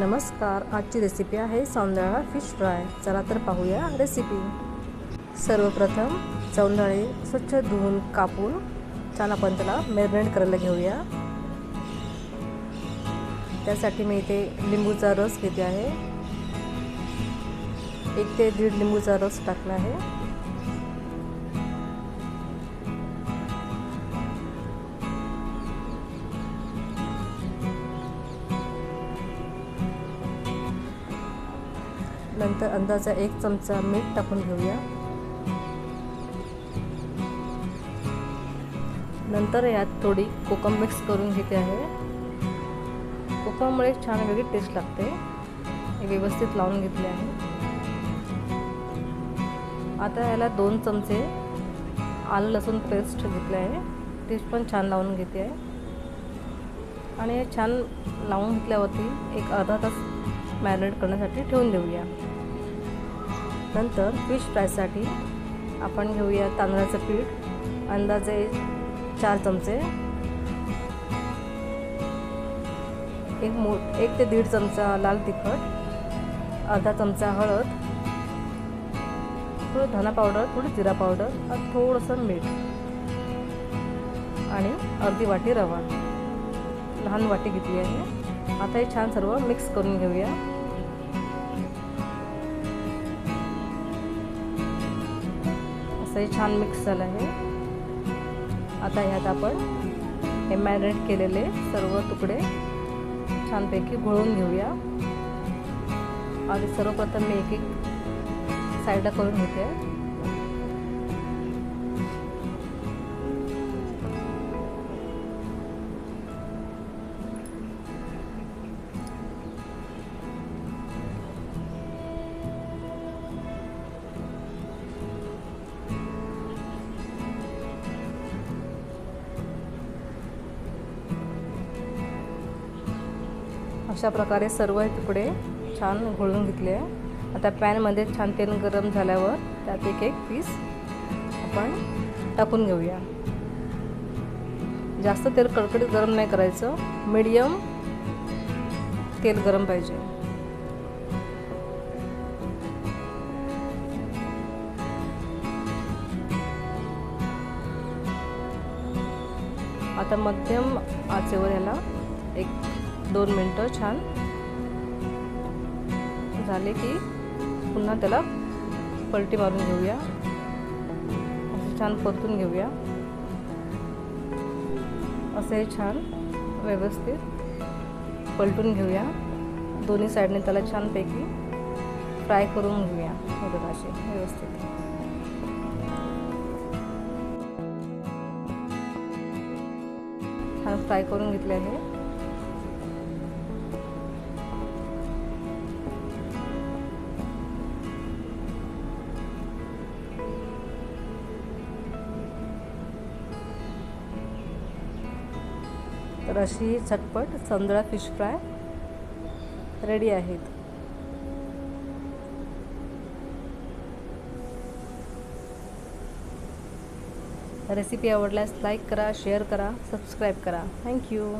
नमस्कार आजची रेसिपी आहे सौंदळा फिश फ्राय चला तर पाहूया रेसिपी सर्वप्रथम सौंदळे स्वच्छ धुवून कापून छान आपण त्याला मॅरिनेट करायला घेऊया. त्यासाठी मी इथे लिंबूचा रस घेते आहे. एक ते दीड लिंबूचा रस टाकला आहे. नंतर अंदाजा एक चमचा मीठ टाकून घेऊया. नंतर यात थोडी कोकम मिक्स करून घेते आहे. कोकममुळे छान वेगळी टेस्ट लागते. हे व्यवस्थित लावून घेतले आहे. आता याला दोन चमचे आलं लसूण पेस्ट घेतले आहे. ते पण छान लावून घेते आहे. आणि छान लावून घेतल्यावरती एक अर्धा तास मॅरिनेट करण्यासाठी ठेवून देऊया. नंतर फिश फ्रायसाठी आपण घेऊया तांदळाचं पीठ अंदाजे चार चमचे. एक मो एक ते दीड चमचा लाल तिखट अर्धा चमचा हळद थोडं धना पावडर थोडी जिरा पावडर आणि थोडंसं मीठ. आणि अर्धी वाटी रवा. लहान वाटी घेतली आहे. आता हे छान सर्व मिक्स करून घेऊया. असंही छान मिक्स झालं आहे. आता ह्यात आपण हे मॅरिनेट केलेले सर्व तुकडे छानपैकी घोळून घेऊया. आणि सर्वप्रथम मी एक एक साईडला करून घेते. अशा प्रकारे सर्व तुकडे छान घोळून घेतले आता पॅनमध्ये छान तेल गरम झाल्यावर त्यात एक एक पीस आपण टाकून घेऊया. जास्त तेल कडकडीत गरम नाही करायचं. मीडियम तेल गरम पाहिजे. आता मध्यम आचेवर ह्याला एक दोन मिनटं छान. झाले की पुन्हा त्याला पलटी मारून घेऊया. असं छान परतून घेऊया. असं हे छान व्यवस्थित पलटून घेऊया. दोन्ही साईडने त्याला छानपैकी फ्राय करून घेऊया. बघा असे व्यवस्थित. छान फ्राय करून घेतले आहे. तर अशी झटपट संदळा फिश फ्राय रेडी आहेत. रेसिपी आवडल्यास लाईक करा शेअर करा सबस्क्राईब करा. Thank you